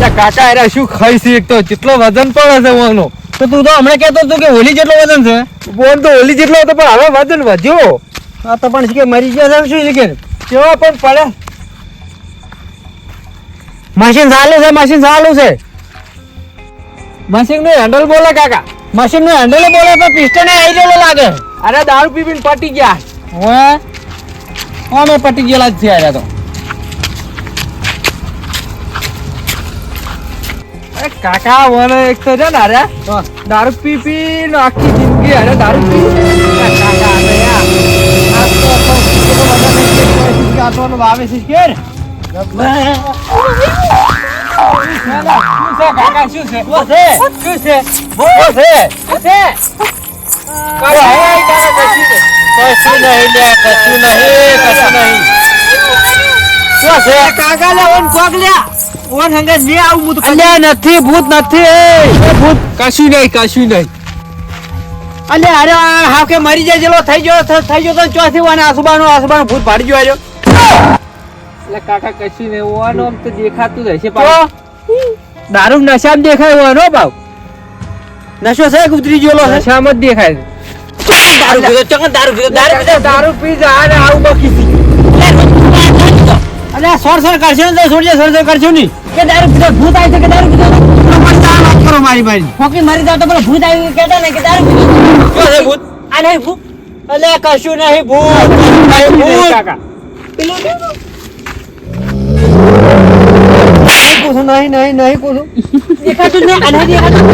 કાકા અરે શું ખાઈ છે એક તો? કેટલો વજન પડે છે ઓનો તો તું તો હમણાં કહેતો હતો કે હોલી જેટલો વજન છે. બોન તો હોલી જેટલો હતો પણ હવે વજન વધ્યો. આ તો પણ કે મરી ગયા છે શું કે કેવા પણ પડે. મશીન ચાલુ છે મશીન ચાલુ છે. મશીનનું હેન્ડલ બોલે કાકા. મશીનનું હેન્ડલ બોલે તો પિસ્ટન આવી ગયેલો લાગે. અરે દારૂ પીવીને પટી ગયા. ઓએ અમે પટી ગયેલા જ છે અરે તો. કાકા મને એક તો છે ને અરે દારૂ પી પી આખી જિંદગી અરે દારૂ પી કાકા અરે યાર આ તો પણ કેટલો બધા ને કેટલો આટલો વાવે છે કે કાકા શું છે શું છે શું છે શું છે શું છે કાકા? હે હે કાકા કશી છે? કશું નહીં લે કશું નહીં કશું નહીં શું છે કાકા લે ઓન કોક લ્યા. ઓન હંગે ને આવું હું તો અલ્યા નથી ભૂત નથી. ભૂત. કશું નહીં કશું નહીં. અલ્યા અરે હા કે મરી જાય જેલો થઈ ગયો થઈ ગયો તો ચોથી વાને આસબાનો આસબાનો ભૂત ભાડી ગયો આજો એટલે કાકા કશું નહીં ઓનો આમ તો દેખાતું જ હશે પાવ દારૂ નશામાં દેખાય ઓનો પાવ ભાવ? નશો છે કુતરી છે? નશામાં જ દેખાય દારૂ પીધો ચંગ દારૂ પીધો દારૂ પીધો. દારૂ પી જા અને આવું બકી છે અલ્યા સોર સોર કરશો ને સોર સોર કરશો નહીં કે દારૂ પીધો ભૂત આવી છે કે દારૂ પીધો મારી મારી ફોકી મારી જાવ તો પેલા ભૂત આવી કહેતા ને કે દારૂ પીધો ભૂત આ નહીં ભૂત. અલ્યા કશું નહીં ભૂત. કશું ભૂત. કાકા. નહીં નહીં નહીં નહીં કૂછું. દેખાતું નહીં. આ દેખાતું?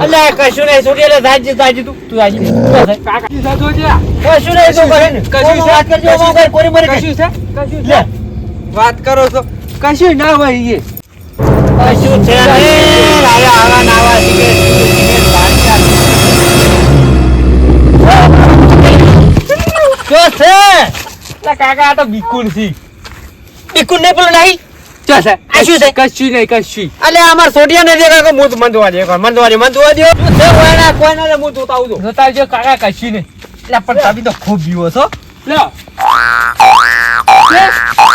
અલ્યા કશું નહીં. છોડી એટલે જાજી જાજી તું. તું કાકા કશું નહીં કશું વાત કરજો કોરી મરી કશું કશું છે. કશું છે. વાત કરો છો. કશું ના હોય એ કશું છે આવા નાવા છે. એટલે કાકા આ તો બિકુલ છે. બિકુલ નહીં પેલું નહીં? શું છે. આ શું છે? કશું નહીં કશું. અલે અમાર સોડિયા ને દેખા કે મું મંદવા દે મંદવા દે મંદવા દે શું કોઈના કોઈના મું જોતા જોતા જો કાકા કશું નહીં. એટલે પણ તમે તો ખૂબ બીવો છો. લો. છે?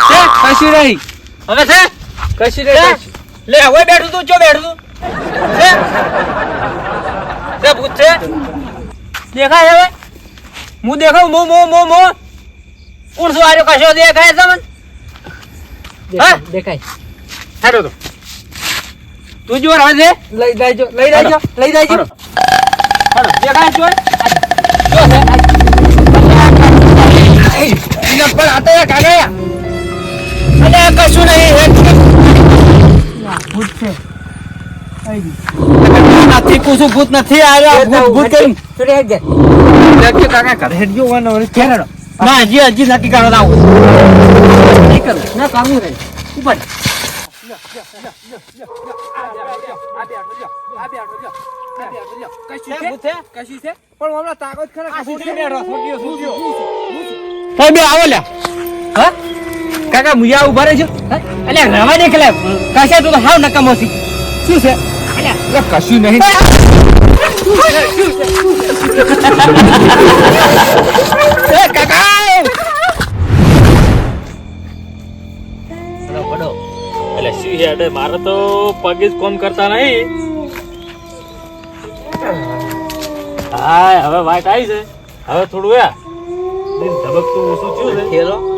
છે? કશું નહીં. હવે છે? કશી રે. લે હવે બેઠું તું ચો બેઠું તું? છે? છે ભૂત છે? દેખાય હવે? હું દેખાવ મો મો મો મો. કોણ શું આર્યો કશો દેખાય તમને હા? દેખાય. હેડો તો. તું જો હવે છે? લઈ જાયજો લઈ જાયજો લઈ જાયજો હેડો. દેખાય જો જો છે. એના પર આ કશું નહીં ભૂત છે નથી કુછું ભૂત નથી આવ્યો ભૂત ભૂત કરી કાકા ઘરે ક્યારે હેડો? ના હજી હજી નક્કી કરો આવું કરું. ના કામનું રહે. ઉપર. કશું? કશું? પણ હમણાં તાકાત ખરા કશું બે આવો લ્યા હા? કાકા મુયા ઊભા રહેજો અલે રવા દે ખેલે કશે તું તો હાવ નકામો છી. શું છે? અલે. કશું નહીં. એ કાકા! એટલે શું હેડ મારે તો પગે જ કોમ કરતા નહીં. હા હવે વાત આવી છે. હવે થોડું એ ધબકતું ઓછું થયું છે.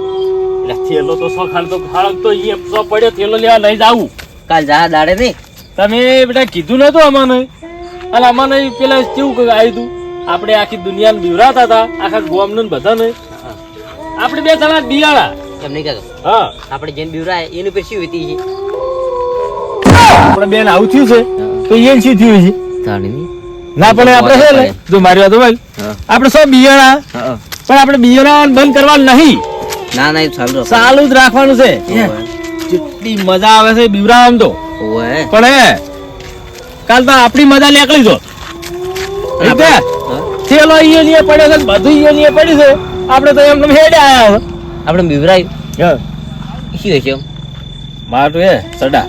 એટલે થેલો તો સો તો ખાડક તો ઈ સો પડ્યો થેલો લેવા લઈ જાવું કાલ જા દાડે નહીં તમે બેટા કીધું નતું અમાને અલ અમાને પેલા કેવું કઈ આવ્યું હતું આપણે આખી દુનિયાને બીવરાતા હતા આખા ગોમને નું બધાને આપણે બે જણા બિયાળા એમ નહીં કહેતો? હા. આપણે જેને બીવરાય એનું પછી શું વીતી છે? આપણે બેન આવું થયું છે તો એને શું થયું છે? તાણી ના પણ આપણે છે ને જો મારી વાત ભાઈ આપણે સૌ બિયાણા પણ આપણે બિયાણા બંધ કરવા નહીં. ના ના ચાલુ ચાલુ જ રાખવાનું છે. જેટલી મજા આવે છે બીવરાવામાં તો. પણ હે કાલ તો આપણી મજા નીકળી જો. હા? થેલો ઈયો નીએ પડ્યો છે બધું ઈયો નીએ પડ્યું છે. આપણે તો એમ હેડે આવ્યા આપણે બીવરાય. છે શું હશે એમ માટું એ સડા.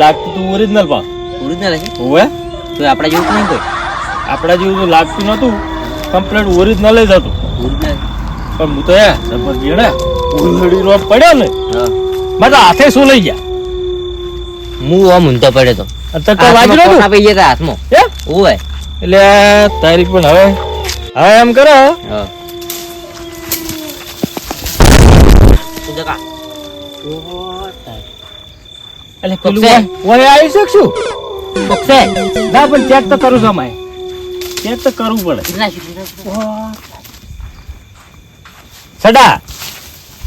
લાગતું તું ઓરિજિનલ પા ઓરિજિનલ છે ઓવે. તો આપણા જેવું તો નહીં કોઈ આપણા જેવું તો લાગતું નતું કમ્પ્લેટ ઓરિજિનલ જ હતું. ઓરિજિનલ પણ હું તો એ ગીણે રોડ પડ્યો ને. મારા હાથે શું લઈ ગયા? હું આમ ઊંધો પડ્યો તો. વાગ્યું હાથમાં નતું? આપી ગયા હાથમાં? ઓય એટલે તારીખ પણ હવે હવે એમ કરો. હા જગા. એટલે પેલું ઓય આવી શકશું છે? ના પણ ચેક તો કરું છું અમારે ચેક તો કરવું પડે. સડા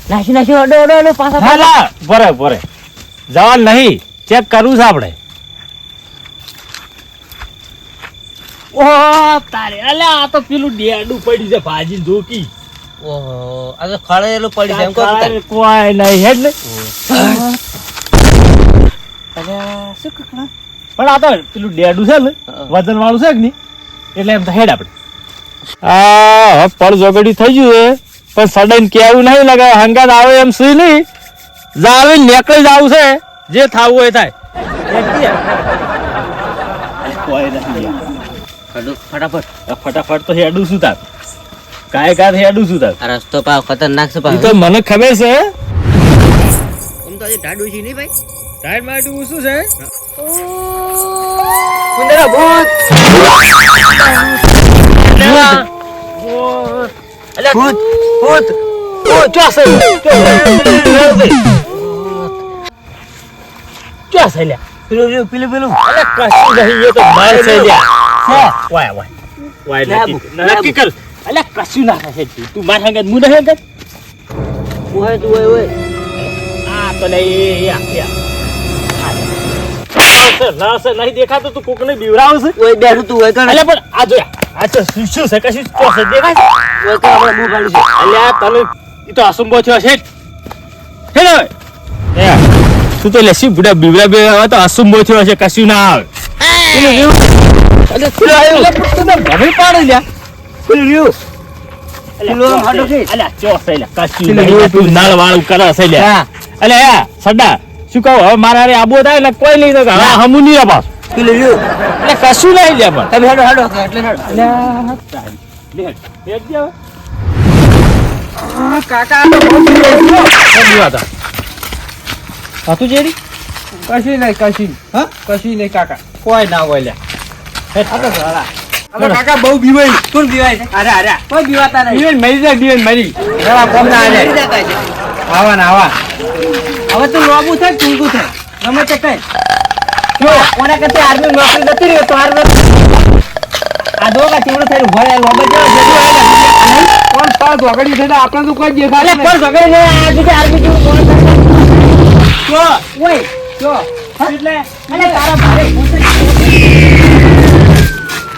નાખ્યું, નાખ્યું. અડો, અડો, અડો, પાછા, પાછા. ના પરે પરે નહીં. ચેક કરવું છે આપણે. ઓ તારે અલે આ તો પેલું ડેડું પડી છે ભાજી ધોકી ઓહો, આ તો ખળેલું પડી છે એમ કોઈ તારે. કોઈ નહીં હેડ ને. પણ આ તો પેલું ડેડું છે ને વજન વાળું છે કે નહીં? એટલે એમ તો હેડ આપણે. આ પળ જોગડી થઈ ગયું છે. પણ સડન કેવું નહીં લગે હંગાત આવે એમ સુઈ નહીં જાવે નીકળી જ છે જે થાવું હોય થાય. ફટાફટ. ફટાફટ તો હેડું શું તાર. કાય કાય હેડું શું તાર. રસ્તો પા ખતરનાક છે તો મને ખબર છે. આમ તો હજી છે નહીં ભાઈ? ટાઈમ માટે શું છે? કુંદરા ભૂત ભૂત ભૂત ભૂત ચોસે ચોસે લ્યા. પેલું પેલું પેલું પેલું. અલે કશું નહીં એ તો માર છે લ્યા. Y Y. વાય નક્કી કર. અલે કશું ના થશે તું માર હંગત મુ નહીં હંગત? ઓય તું ઓય ઓય આ તો લે એ ના સર નહીં દેખાતો તું કોકને બીવરાવ છે? ઓય બેઠું તું ઓય કણ અલે પણ આ જોયા. તો શું શું છે? કશું દેખાય છે? ઓય કણ આપણે મું કાઢ્યું છે. અલ્યા તને ઈ તો અસંભવ થયો છે. હે ને એ તું તો લેસી બુડા બીવરા બે હવે તો અસંભવ થયો છે કશું ના આવે. અલે આવ્યું. તું તો ભમી પાડી લ્યા. તું શું કહું? હવે મારા આબુ થાય ને કોઈ નહીં તો હમુ નહીં એટલે કશું નહીં લે પણ. તમે હેડો હેડો. એટલે હેડો. કાકા? હતું જેરી કશી નહીં કશી હા? કશી નહીં કાકા. કોઈ ના હોય લ્યા. આ તો સારા કાકા બહુ બીવાય કોણ બીવાય? અરે અરે. કોઈ બીવાતા નહીં. બીવાય મરી જાય બીવાય મરી. જરા કોમ ના. આવા ને આવા. હવે તું લોબુ થાય ટૂંકું થાય? ગમે તે કઈ. જો કોના કરતા આર્મી નોકરી નથી રહ્યો તો આર્મી આ દો કા ચીવડો થઈને ભરે લોબે જેવો જતું આવે ને. કોણ પાસ વગડી છે? આપણે તો કોઈ દેખાય અલે પણ ઝઘડે ને આ જગ્યાએ આર્મી જેવું કોણ જો ઓય જો એટલે અલે તારા ભારે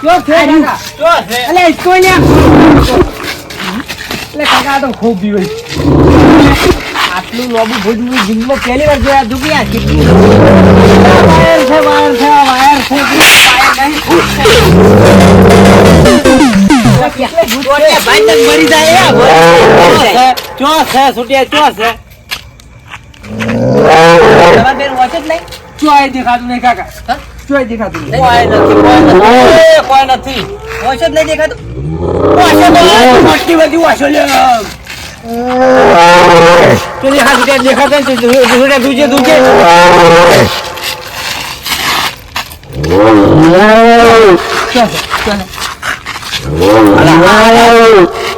જો છે જો છે. અલે કોઈ ને એટલે કાકા તો ખૂબ બીવાય આટલું લોબુ ભૂત હું જિંદગીમાં પહેલી વાર જોયા તું ક્યાં? કેટલું વાયર છે વાયર છે વાયર છે છે. છે? કોઈ નથી કોઈ નથી. મોટી બધી વાસો લે. તો દેખા સુટિયા દેખાતા નથી. દુ- સુટિયા દૂજે દૂજે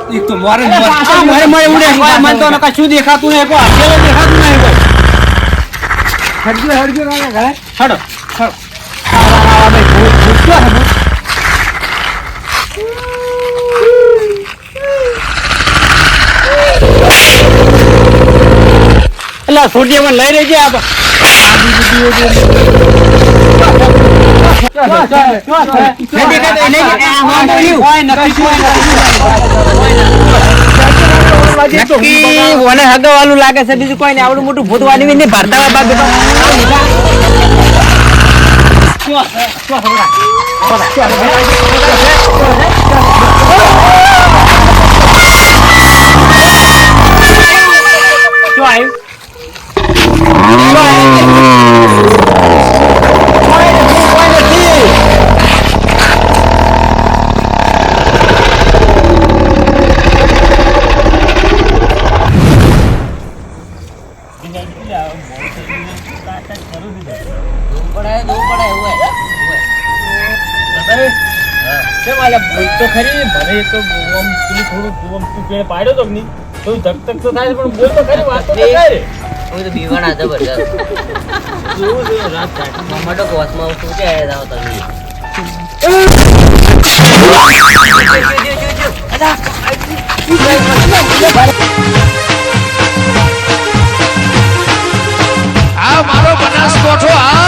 એક તો મારે જ મારે. આ મારે મારે ઉડે કોઈ મને તો કશું દેખાતું નહીં કોઈ અકેલો દેખાતું નહીં કોઈ હરજો હરજો કાકા ઘરે હડો એટલે સૂર્યમાં લઈ લેજે આ હગવાલું લાગે છે, બીજું કોઈ નહીં. આવડું મોટું ભૂતવાની નહીં ભારતા બાદ તો ખરી મને તો આમ તું થોડું તું આમ તું પેડ પાડ્યો તો નહીં તો ધક ધક તો થાય પણ બોલ તો ખરી વાત તો કરે હું તો બીવાના જબરદસ્ત જોઉં જોઉં રાત કાઢ? મમ્મા તો કોસમાં શું કે આવ્યા હતા તમે. આ મારો બનાસકોઠો આ